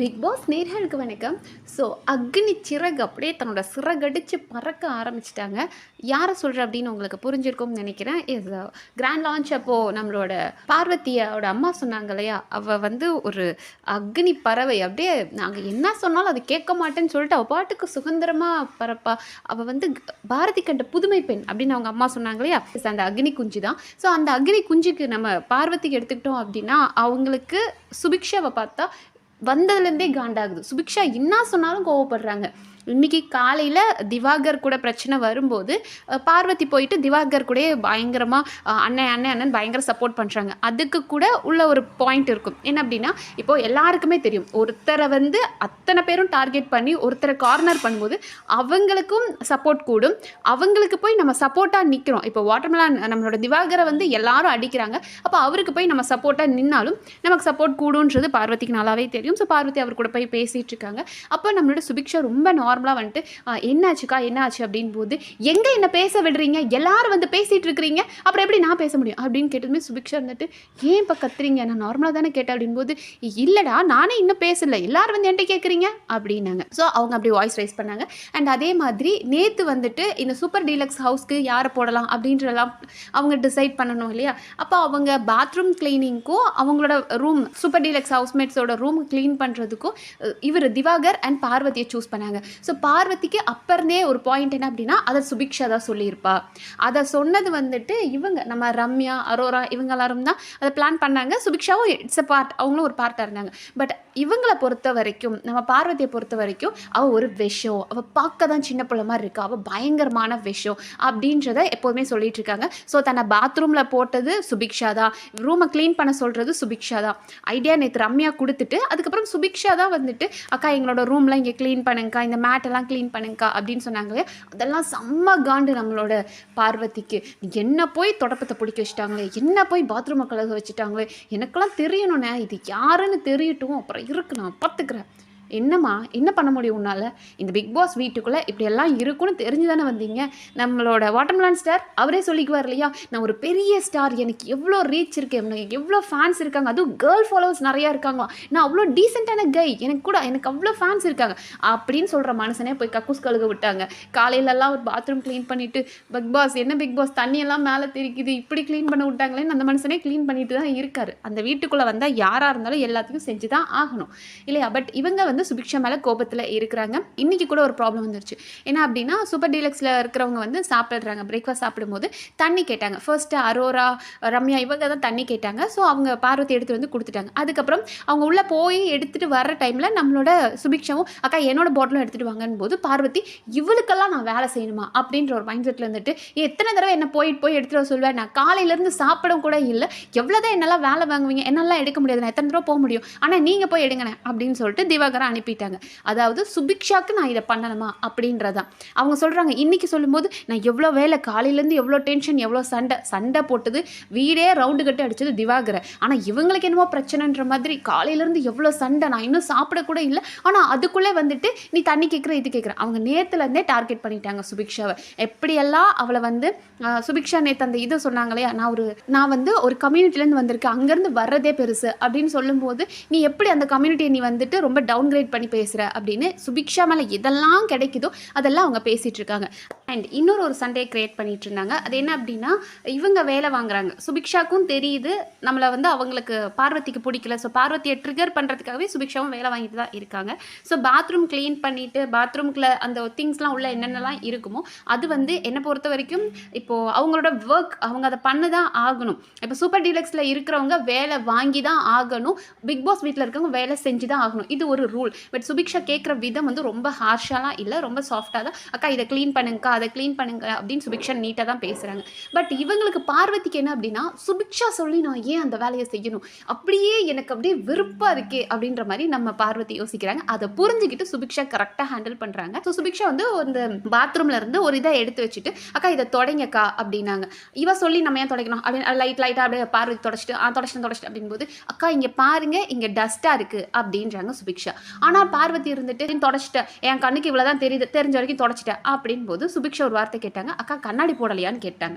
Big pass நேர்களுக்கு வணக்கம். So அக்னி சிறகு அப்படியே தன்னோட சிறகடிச்சு பறக்க ஆரம்பிச்சிட்டாங்க. யாரை சொல்கிற அப்படின்னு உங்களுக்கு புரிஞ்சிருக்கும்னு நினைக்கிறேன். இஸ் கிராண்ட் லான்ச் அப்போது நம்மளோட பார்வதியோட அம்மா சொன்னாங்க இல்லையா? அவள் வந்து ஒரு அக்னி பறவை. அப்படியே நாங்கள் என்ன சொன்னாலும் அது கேட்க மாட்டேன்னு சொல்லிட்டு அவள் பாட்டுக்கு சுதந்திரமாக பறப்பா. அவள் வந்து பாரதி கண்ட புதுமை பெண் அப்படின்னு அவங்க அம்மா சொன்னாங்க இல்லையா? அந்த அக்னி குஞ்சு தான். ஸோ அந்த அக்னி குஞ்சுக்கு நம்ம பார்வதிக்கு எடுத்துக்கிட்டோம் அப்படின்னா அவங்களுக்கு சுபிக்ஷாவை பார்த்தா வந்ததுலேருந்தே காண்டாகுது. சுபிக்ஷா என்ன சொன்னாலும் கோவப்படுறாங்க. இன்னைக்கு காலையில் திவாகர் கூட பிரச்சனை வரும்போது பார்வதி போயிட்டு திவாகர் கூட பயங்கரமாக அண்ணன் அண்ணன் அண்ணன் பயங்கர சப்போர்ட் பண்ணுறாங்க அதுக்கு கூட உள்ள ஒரு பாயிண்ட் இருக்கும். என்ன அப்படின்னா இப்போது எல்லாருக்குமே தெரியும். ஒருத்தரை வந்து அத்தனை பேரும் டார்கெட் பண்ணி ஒருத்தரை கார்னர் பண்ணும்போது அவங்களுக்கும் சப்போர்ட் கூடும். அவங்களுக்கு போய் நம்ம சப்போர்ட்டாக நிற்கிறோம் இப்போ வாட்டர்மெலான் நம்மளோட திவாகரை வந்து எல்லாரும் அடிக்கிறாங்க. அப்போ அவருக்கு போய் நம்ம சப்போர்ட்டாக நின்னாலும் நமக்கு சப்போர்ட் கூடுன்றது பார்வதிக்கு நல்லாவே தெரியும். ஸோ பார்வதி அவர் கூட போய் பேசிகிட்டு இருக்காங்க. அப்போ நம்மளோட சுபிக்ஷா ரொம்ப நார்மலாக வந்துட்டு என்னாச்சுக்கா என்னாச்சு? அப்படின்னு போது எங்கே என்ன பேச விடுறீங்க? எல்லாரும் வந்து பேசிகிட்டு இருக்கிறீங்க. அப்புறம் எப்படி நான் பேச முடியும்? அப்படின்னு கேட்டதுமே சுபிக்ஷா இருந்துட்டு ஏன் இப்போ கத்துறீங்க? நான் நார்மலாக தானே கேட்டேன். அப்படின்போது இல்லைடா நானே இன்னும் பேசல. எல்லாரும் வந்து என்கிட்ட கேட்குறீங்க அப்படின்னாங்க. ஸோ அவங்க அப்படி வாய்ஸ் ரைஸ் பண்ணாங்க. அண்ட் அதே மாதிரி நேற்று வந்துட்டு இந்த சூப்பர் டீலக்ஸ் ஹவுஸ்க்கு யாரை போடலாம் அப்படின்றலாம் அவங்க டிசைட் பண்ணணும் இல்லையா? அப்போ அவங்க பாத்ரூம் கிளீனிங்க்கும் அவங்களோட ரூம் சூப்பர் டீலக்ஸ் ஹவுஸ்மேட்ஸோட ரூம் க்ளீன் பண்ணுறதுக்கும் இவர் திவாகர் அண்ட் பார்வதியை சூஸ் பண்ணாங்க. ஸோ ஸோ பார்வதிக்கு அப்பர்னே ஒரு பாயிண்ட் என்ன அப்படின்னா அதை சுபிக்ஷா தான் சொல்லியிருப்பா. அதை சொன்னது வந்துட்டு இவங்க நம்ம ரம்யா அரோரா இவங்க எல்லாரும் தான் அதை பிளான் பண்ணாங்க. சுபிக்ஷாவும் இட்ஸ் அ பார்ட் அவங்களும் ஒரு பார்ட்டாக இருந்தாங்க. பட் இவங்களை பொறுத்த வரைக்கும் நம்ம பார்வதியை பொறுத்த வரைக்கும் அவள் ஒரு விஷம். அவள் பார்க்க தான் சின்ன பிள்ளை மாதிரி இருக்கா. அவள் பயங்கரமான விஷம் அப்படின்றத எப்போதுமே சொல்லிட்டு இருக்காங்க. ஸோ தன்னை பாத்ரூமில் போட்டது சுபிக்ஷா தான். ரூமை க்ளீன் பண்ண சொல்கிறது சுபிக்ஷா தான். ஐடியா நேற்று ரம்யா கொடுத்துட்டு அதுக்கப்புறம் சுபிக்ஷா தான் வந்துட்டு அக்கா எங்களோட ரூம்லாம் இங்கே க்ளீன் பண்ணுங்கக்கா இந்த மேட்டெல்லாம் க்ளீன் பண்ணுங்கக்கா அப்படின்னு சொன்னாங்களே அதெல்லாம் செம்ம காண்டு நம்மளோட பார்வதிக்கு. என்ன போய் தொடப்பத்தை பிடிக்க வச்சுட்டாங்களே? என்ன போய் பாத்ரூமை கழுக வச்சுட்டாங்களே? எனக்கெல்லாம் தெரியணுண்ணே இது யாருன்னு தெரியட்டும். அப்புறம் இருக்கு நான் பார்த்துக்கிறேன் என்னம்மா? என்ன பண்ண முடியும் உன்னால்? இந்த பிக் பாஸ் வீட்டுக்குள்ளே இப்படியெல்லாம் இருக்குன்னு தெரிஞ்சு தானே வந்தீங்க? நம்மளோட வாட்டர்மெலான் ஸ்டார் அவரே சொல்லிக்குவார் இல்லையா? நான் ஒரு பெரிய ஸ்டார் எனக்கு எவ்வளோ ரீச் இருக்குது எனக்கு எவ்வளோ ஃபேன்ஸ் இருக்காங்க. அதுவும் கேர்ள் ஃபாலோவர்ஸ் நிறையா இருக்காங்களா நான் அவ்வளோ டீசெண்டான கை எனக்கு கூட எனக்கு அவ்வளோ ஃபேன்ஸ் இருக்காங்க. அப்படின்னு சொல்கிற மனுஷனே போய் கக்கூஸ் கழுக விட்டாங்க. காலையிலலாம் ஒரு பாத்ரூம் க்ளீன் பண்ணிவிட்டு பிக் பாஸ் என்ன பிக் பாஸ் தண்ணியெல்லாம் மேலே தெரிக்குது. இப்படி க்ளீன் பண்ண விட்டாங்களேன்னு அந்த மனுஷனே க்ளீன் பண்ணிட்டு தான் இருக்காரு. அந்த வீட்டுக்குள்ளே வந்தால் யாராக இருந்தாலும் எல்லாத்தையும் செஞ்சு தான் ஆகணும். இல்லையா? பட் இவங்க வந்து சுபிக்ஷா மேலே கோபத்தில் இருக்கிறாங்க. இன்னைக்கு கூட ஒரு ப்ராப்ளம் வந்துருச்சு. என்ன அப்படின்னா சூப்பர் டீலக்ஸில் இருக்கிறவங்க வந்து சாப்பிடுறாங்க. பிரேக்ஃபாஸ்ட் சாப்பிடும்போது தண்ணி கேட்டாங்க. ஃபர்ஸ்ட்டு அரோரா ரம்யா இவங்க தான் தண்ணி கேட்டாங்க. ஸோ அவங்க பார்வதி எடுத்து வந்து கொடுத்துட்டாங்க. அதுக்கப்புறம் அவங்க உள்ளே போய் எடுத்துகிட்டு வர்ற டைமில் நம்மளோட சுபிக்ஷாவும் அக்கா என்னோட பாட்டிலும் எடுத்துகிட்டு வாங்கன்னு போது பார்வதி இவளுக்கெல்லாம் நான் வேலை செய்யணுமா? அப்படின்ற ஒரு மைண்ட் செட்டில் இருந்துட்டு எத்தனை தடவை என்ன போயிட்டு போய் எடுத்துகிட்டு வர சொல்லுவேன்? நான் காலையிலேருந்து சாப்பிட கூட இல்லை. எவ்வளோதான் என்னெல்லாம் வேலை வாங்குவீங்க? என்னெல்லாம் எடுக்க முடியாது. நான் எத்தனை தடவை போக முடியும்? ஆனால் நீங்கள் போய் எடுங்கண்ணே அப்படின்னு சொல்லிட்டு திவாகரன் அனுப்பிட்டாங்க. அதாவது சுபிக்ஷாக்கு நான் இதை பண்ணணுமா? அப்படின்றதான். அவங்க சொல்கிறாங்க இன்னைக்கு சொல்லும்போது நான் எவ்வளோ வேலை காலையிலேருந்து எவ்வளோ டென்ஷன் எவ்வளோ சண்டை சண்டை போட்டது வீடே ரவுண்டு கட்டி அடிச்சது திவாகரை. ஆனால் இவங்களுக்கு என்னமோ பிரச்சனைன்ற மாதிரி காலையிலேருந்து எவ்வளோ சண்டை நான் இன்னும் சாப்பிட கூட இல்லை. ஆனால் அதுக்குள்ளே வந்துட்டு நீ தண்ணி கேட்குற இது கேட்குற. அவங்க நேரத்துலேருந்தே டார்கெட் பண்ணிட்டாங்க சுபிக்ஷாவை. எப்படியெல்லாம் அவளை வந்து சுபிக்ஷா நேற்று அந்த இது சொன்னாங்க இல்லையா? நான் ஒரு நான் வந்து ஒரு கம்யூனிட்டிலேருந்து வந்திருக்கேன். அங்கேருந்து வர்றதே பெருசு அப்படின்னு சொல்லும்போது நீ எப்படி அந்த கம்யூனிட்டியை நீ வந்துட்டு ரொம்ப டவுன்கிரேட் பண்ணி பேசுகிற அப்படின்னு சுபிக்ஷா மேலே எதெல்லாம் கிடைக்குதோ அதெல்லாம் அவங்க பேசிகிட்டு இருக்காங்க. அண்ட் இன்னொரு ஒரு சண்டையை கிரியேட் பண்ணிட்டு இருந்தாங்க. அது என்ன அப்படின்னா இவங்க வேலை வாங்குறாங்க. சுபிக்ஷாக்கும் தெரியுது. நம்மளை வந்து அவங்களுக்கு பார்வதிக்கு பிடிக்கல. ஸோ பார்வதியை ட்ரிகர் பண்ணுறதுக்காகவே சுபிக்ஷாவும் வேலை வாங்கிட்டு தான் இருக்காங்க. ஸோ பாத்ரூம் க்ளீன் பண்ணிட்டு பாத்ரூம்குள்ள அந்த திங்ஸ்லாம் உள்ள என்னென்னலாம் இருக்குமோ அது வந்து என்னை பொறுத்த வரைக்கும் இப்போது அவங்களோட ஒர்க் அவங்க அதை பண்ண தான் ஆகணும். இப்போ சூப்பர் டீலக்ஸில் இருக்கிறவங்க வேலை வாங்கி தான் ஆகணும். பிக் பாஸ் வீட்டில் இருக்கவங்க வேலை செஞ்சு தான் ஆகணும். இது ஒரு ரூல் பட் சுபிக்ஷா கேட்குற விதம் வந்து ரொம்ப ஹார்ஷாலாம் இல்லை ரொம்ப சாஃப்டாக தான். அக்கா இதை க்ளீன் பண்ணுங்கக்கா அதை க்ளீன் பண்ணுங்க அப்படின்னு சுபிக்ஷா நீட்டாக தான் பேசுகிறாங்க பட் இவங்களுக்கு பார்வதிக்கு என்ன அப்படின்னா சுபிக்ஷா சொல்லி நான் ஏன் அந்த வேலையை செய்யணும்? அப்படியே எனக்கு அப்படியே விருப்பம் இருக்கே அப்படின்ற மாதிரி நம்ம பார்வதி யோசிக்கிறாங்க. அதை புரிஞ்சுக்கிட்டு சுபிக்ஷா கரெக்டாக ஹேண்டில் பண்ணுறாங்க ஸோ சுபிக்ஷா வந்து இந்த பாத்ரூம்ல இருந்து ஒரு இதை எடுத்து வச்சுட்டு அக்கா இதை தொடங்கக்கா அப்படின்னாங்க. இவ சொல்லி நம்ம ஏன் தொடக்கணும்? அப்படின்னு லைட் லைட்டாக அப்படியே பார்வதி தொடச்சிட்டு ஆ தொடச்சிட்டு தொடச்சிட்டு அப்படின்போது அக்கா இங்கே பாருங்க இங்கே டஸ்ட்டாக இருக்குது அப்படின்றாங்க சுபிக்ஷா ஆனால் பார்வதி இருந்துட்டு தொடச்சிட்டேன் என் கண்ணுக்கு இவ்வளோ தான் தெரியுது. தெரிஞ்ச வரைக்கும் தொடச்சிட்டேன் அப்படின் போது சுபிக்ஷா ஒரு வார்த்தை கேட்டாங்க. அக்கா கண்ணாடி போடலையான்னு கேட்டாங்க.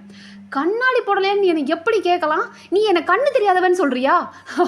கண்ணாடி போடலையான்னு என்னை எனக்கு எப்படி கேட்கலாம்? நீ எனக்கு கண்ணு தெரியாதவன் சொல்கிறியா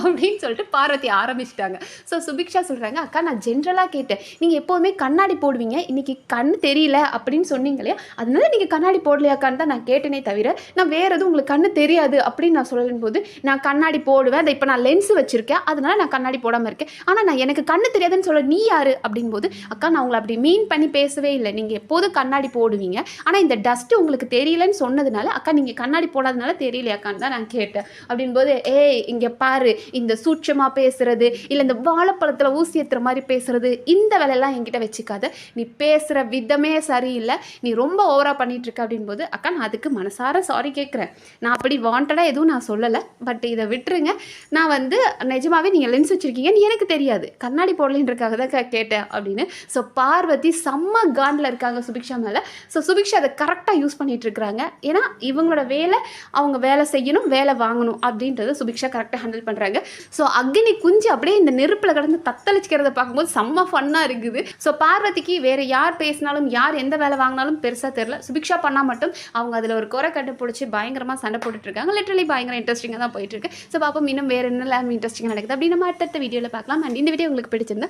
அப்படின்னு சொல்லிட்டு பார்வதி ஆரம்பிச்சிட்டாங்க. ஸோ சுபிக்ஷா சொல்கிறாங்க அக்கா நான் ஜென்ரலாக கேட்டேன். நீங்கள் எப்போதுமே கண்ணாடி போடுவீங்க. இன்னைக்கு கண் தெரியல. அப்படின்னு சொன்னீங்க இல்லையா? அதனால நீங்கள் கண்ணாடி போடலையாக்கான்னு தான் நான் கேட்டேனே தவிர நான் வேறு எதுவும் உங்களுக்கு கண்ணு தெரியாது அப்படின்னு நான் சொல்லும் போது நான் கண்ணாடி போடுவேன். அதை இப்போ நான் லென்ஸ் வச்சுருக்கேன். அதனால நான் கண்ணாடி போடாமல் இருக்கேன். ஆனால் நான் எனக்கு கண்ணு தெரியாதுன்னு சொல்ல நீ யாரு? அப்படிங்கும்போது அக்கா நான் உங்களை அப்படி மீன் பண்ணி பேசவே இல்லை. நீங்கள் எப்போதும் கண்ணாடி போடுவீங்க. ஆனால் இந்த டஸ்ட்டு உங்களுக்கு தெரியலன்னு சொன்னதுனால அக்கா நீங்கள் கண்ணாடி போடாதனால தெரியலையாக்கான்னு தான் நான் கேட்டேன். அப்படின்போது ஏய் இங்கே பாரு. இந்த சூட்சமாக பேசுறது இல்லை இந்த வாழைப்பழத்தில் ஊசி ஏற்றுற மாதிரி பேசுறது இந்த வேலையெல்லாம் என்கிட்ட வச்சுக்காத. நீ பேசுகிற விதமே சரியில்லை. நீ ரொம்ப ஓவராக பண்ணிட்டு இருக்க அப்படின்போது அக்கா நான் அதுக்கு மனசார சாரி கேட்குறேன். நான் அப்படி வாண்டடாக எதுவும் நான் சொல்லலை. பட் இதை விட்டுருங்க. நான் வந்து நிஜமாகவே நீங்கள் லென்ஸ் வச்சுருக்கீங்கன்னு எனக்கு தெரியாது. கண்ணாடி அப்படின்றக்காக தான் கேட்டேன் அப்படின்னு. ஸோ பார்வதி செம்ம காண்டில் இருக்காங்க சுபிக்ஷா மேலே. ஸோ சுபிக்ஷா அதை கரெக்டாக யூஸ் பண்ணிகிட்டு இருக்கிறாங்க. ஏன்னா இவங்களோட வேலை அவங்க வேலை செய்யணும் வேலை வாங்கணும் அப்படின்றத சுபிக்ஷா கரெக்டாக ஹேண்டில் பண்ணுறாங்க ஸோ அக்னி குஞ்சு அப்படியே இந்த நெருப்பில் கடந்து தத்தளிச்சிக்கிறத பார்க்கும்போது செம்ம ஃபன்னாக இருக்குது. ஸோ பார்வதிக்கு வேறு யார் பேசினாலும் யார் எந்த வேலை வாங்கினாலும் பெருசாக தெரில சுபிக்ஷா பண்ணால் மட்டும் அவங்க அதில் ஒரு குறை கண்டுபிடிச்சி பயங்கரமாக சண்டை போட்டுட்டு இருக்காங்க. லிட்டரலி பயங்கர இன்ட்ரெஸ்டிங்காக தான் போயிட்டுருக்கு ஸோ பாப்போம் இன்னும் வேறு என்ன இன்ட்ரெஸ்டிங்காக நடக்குது அப்படின்னு நம்ம அடுத்தடுத்த வீடியோவில் பார்க்கலாம். அண்ட் இந்த வீடியோ உங்களுக்கு பிடிச்சிருந்தா